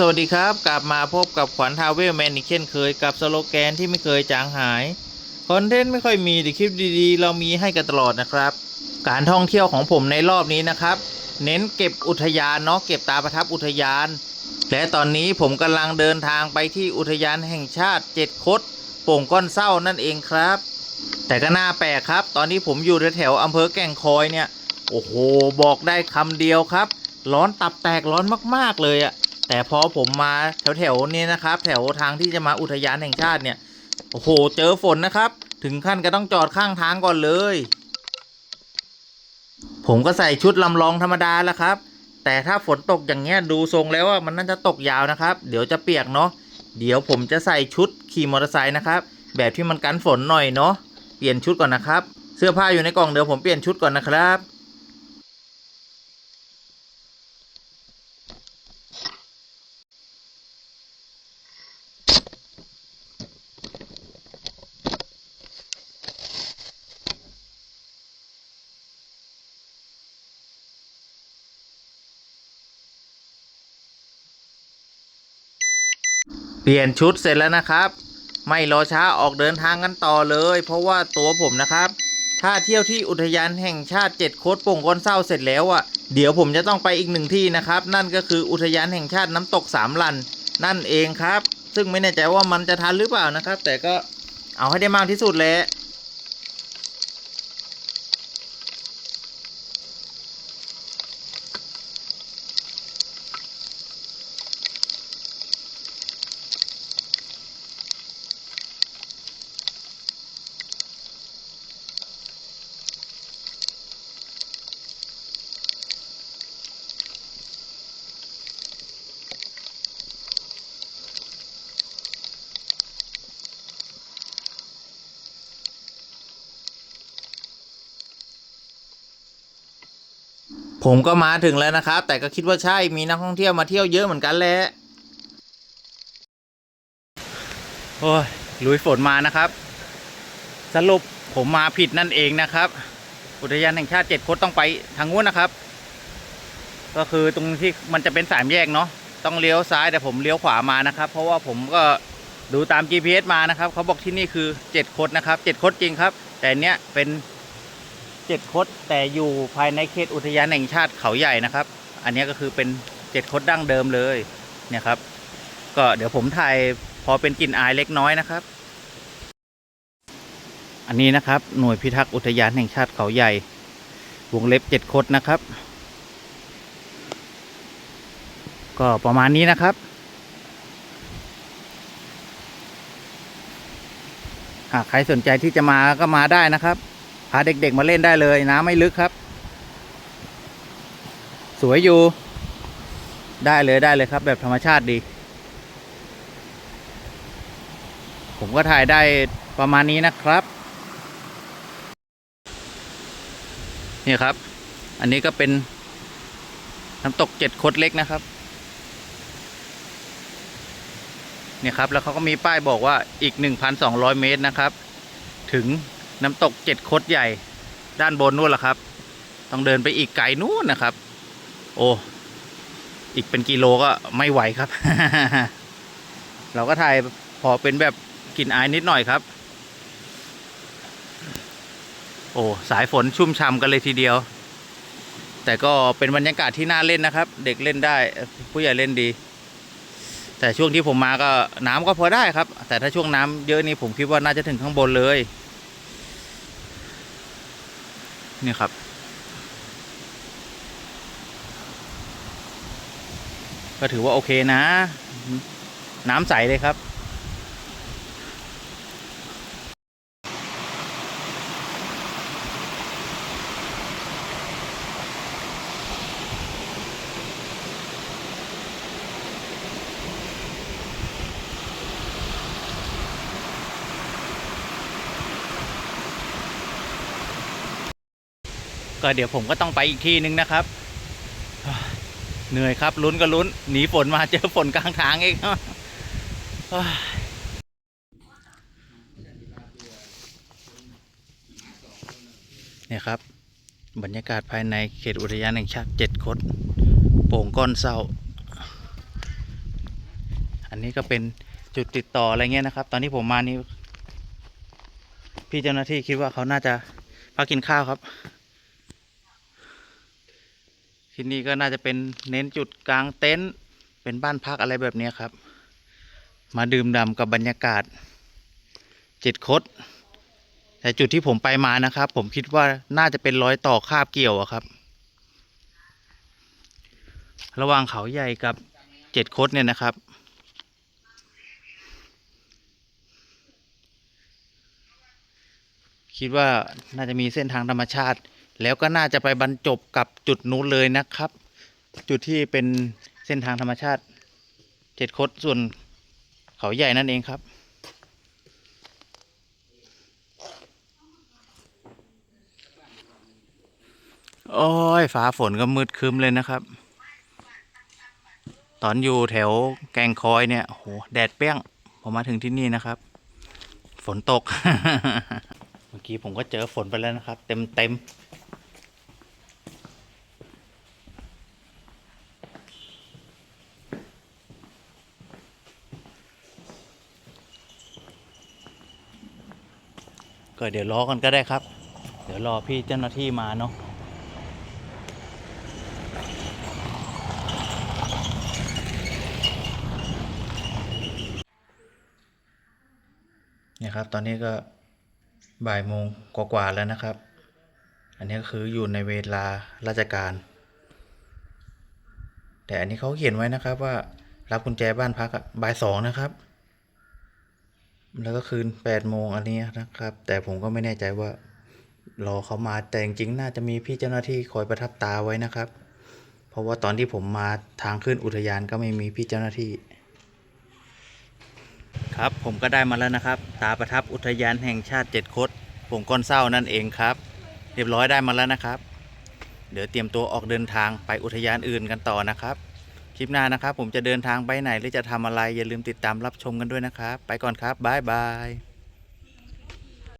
สวัสดีครับ กลับมาพบกับขวัญทาวเวลแมนอีกเช่นเคยกับสโลแกนที่ไม่เคยจางหาย คอนเทนต์ไม่ค่อยมีแต่คลิปดีๆ เรามีให้กันตลอดนะครับ การท่องเที่ยวของผมในรอบนี้นะครับ เน้นเก็บอุทยานเนาะเก็บตาประทับอุทยาน และตอนนี้ผมกำลังเดินทางไปที่อุทยานแห่งชาติเจ็ดคดโป่งก้อนเศร้านั่นเองครับ แต่ก็น่าแปลกครับ ตอนนี้ผมอยู่แถวๆอำเภอแก่งคอยเนี่ยโอ้โห บอกได้คำเดียวครับ ร้อนตับแตกร้อนมากๆเลยอะ แต่พอผมมาแถวๆนี้นะครับ แถวทางที่จะมาอุทยานแห่งชาติเนี่ย โอ้โห เจอฝนนะครับ ถึงขั้นก็ต้องจอดข้างทางก่อนเลย ผมก็ใส่ชุดลำลองธรรมดาแล้วครับ แต่ถ้าฝนตกอย่างเงี้ยดูทรงแล้วว่ามันน่าจะตกยาวนะครับ เดี๋ยวจะเปียกเนาะ เดี๋ยวผมจะใส่ชุดขี่มอเตอร์ไซค์นะครับ แบบที่มันกันฝนหน่อยเนาะ เปลี่ยนชุดก่อนนะครับ เสื้อผ้าอยู่ในกล่องเดี๋ยวผมเปลี่ยนชุดก่อนนะครับ ปลี่ยนชุดเสร็จแล้วนะครับ ไม่รอช้าออกเดินทางกันต่อเลย เพราะว่าตัวผมนะครับ ถ้าเที่ยวที่อุทยานแห่งชาติเจ็ดโคตรป่งก้อนเศร้าเสร็จแล้วอะเดี๋ยวผมจะต้องไปอีกหนึ่งที่นะครับ นั่นก็คืออุทยานแห่งชาติน้ำตกสามลัน นั่นเองครับ ซึ่งไม่แน่ใจว่ามันจะทันหรือเปล่านะครับ แต่ก็เอาให้ได้มากที่สุดแหละ ผมก็มาถึงแล้วนะครับ แต่ก็คิดว่าใช่มีนักท่องเที่ยวมาเที่ยวเยอะเหมือนกันแหละโอ้ยลุยฝนมานะครับ สรุปผมมาผิดนั่นเองนะครับ อุทยานแห่งชาติเจ็ดคดต้องไปทางนู้นนะครับ ก็คือตรงที่มันจะเป็นสามแยกเนาะต้องเลี้ยวซ้ายแต่ผมเลี้ยวขวามานะครับ เพราะว่าผมก็ดูตาม GPS มานะครับเขาบอกที่นี่คือเจ็ดคดนะครับเจ็ดคดจริงครับ แต่เนี้ยเป็น เจ็ดคดแต่อยู่ภายในเขตอุทยานแห่งชาติเขาใหญ่นะครับ อันนี้ก็คือเป็นเจ็ดคดดั้งเดิมเลยเนี่ยครับ ก็เดี๋ยวผมถ่ายพอเป็นกลิ่นอายเล็กน้อยนะครับ อันนี้นะครับหน่วยพิทักษ์อุทยานแห่งชาติเขาใหญ่ วงเล็บเจ็ดคดนะครับ ก็ประมาณนี้นะครับหากใครสนใจที่จะมาก็มาได้นะครับ พาเด็กๆมาเล่นได้เลย น้ำไม่ลึกครับ สวยอยู่ ได้เลยได้เลยครับ แบบธรรมชาติดี ผมก็ถ่ายได้ประมาณนี้นะครับ นี่ครับ อันนี้ก็เป็นน้ำตกเจ็ดคดเล็กนะครับเนี่ยครับ แล้วเขาก็มีป้ายบอกว่าอีก 1,200 เมตรนะครับ ถึง น้ำตกเจ็ดคดใหญ่ ด้านบนนู่นแหละครับ ต้องเดินไปอีกไกลนู่นนะครับ โอ้อีกเป็นกิโลก็ไม่ไหวครับ เราก็ถ่ายพอเป็นแบบกลิ่นอายนิดหน่อยครับ โอ้สายฝนชุ่มช่ำกันเลยทีเดียว แต่ก็เป็นบรรยากาศที่น่าเล่นนะครับ เด็กเล่นได้ผู้ใหญ่เล่นดี แต่ช่วงที่ผมมาก็น้ำก็พอได้ครับ แต่ถ้าช่วงน้ำเยอะนี่ผมคิดว่าน่าจะถึงข้างบนเลย นี่ครับ ก็ถือว่าโอเคนะ น้ำใสเลยครับ ก็เดี๋ยวผมก็ต้องไปอีกที่นึงนะครับ เหนื่อยครับลุ้นก็ลุ้น หนีฝนมาเจอฝนกลางทางเองเนี่ยครับ บรรยากาศภายในเขตอุทยานแห่งชาติเจ็ดคดโป่งก้อนเศร้า อันนี้ก็เป็นจุดติดต่ออะไรเงี้ยนะครับ ตอนที่ผมมานี่พี่เจ้าหน้าที่คิดว่าเขาน่าจะพักกินข้าวครับ ที่นี่ก็น่าจะเป็นเน้นจุดกลางเต็นท์เป็นบ้านพักอะไรแบบนี้ครับ มาดื่มด่ำกับบรรยากาศเจ็ดคดแต่จุดที่ผมไปมานะครับ ผมคิดว่าน่าจะเป็นรอยต่อคาบเกี่ยวอะครับ ระหว่างเขาใหญ่กับเจ็ดคดเนี่ยนะครับ คิดว่าน่าจะมีเส้นทางธรรมชาติ แล้วก็น่าจะไปบรรจบกับจุดนู้นเลยนะครับ จุดที่เป็นเส้นทางธรรมชาติเจ็ดคดส่วนเขาใหญ่นั่นเองครับโอ้ยฟ้าฝนก็มืดคึ้มเลยนะครับ ตอนอยู่แถวแกงคอยเนี่ยโหแดดเปี้ยงผมมาถึงที่นี่นะครับ ฝนตก เมื่อกี้ผมก็เจอฝนไปแล้วนะครับ เต็มเต็ม เดี๋ยวรอกันก็ได้ครับ เดี๋ยวรอพี่เจ้าหน้าที่มาเนาะเนี่ยครับ ตอนนี้ก็บ่ายโมงกว่าๆแล้วนะครับ อันนี้ก็คืออยู่ในเวลาราชการ แต่อันนี้เขาเขียนไว้นะครับว่ารับกุญแจบ้านพักบ่ายสองนะครับ แล้วก็คืนแปดโมงอันนี้นะครับ แต่ผมก็ไม่แน่ใจว่ารอเขามาแต่จริงๆน่าจะมีพี่เจ้าหน้าที่คอยประทับตาไว้นะครับ เพราะว่าตอนที่ผมมาทางขึ้นอุทยานก็ไม่มีพี่เจ้าหน้าที่ ครับผมก็ได้มาแล้วนะครับ ตาประทับอุทยานแห่งชาติเจ็ดคดผมก้อนเศร้านั่นเองครับ เรียบร้อยได้มาแล้วนะครับ เดี๋ยวเตรียมตัวออกเดินทางไปอุทยานอื่นกันต่อนะครับ คลิปหน้านะครับ ผมจะเดินทางไปไหนหรือจะทำอะไร อย่าลืมติดตามรับชมกันด้วยนะครับ ไปก่อนครับบ๊ายบาย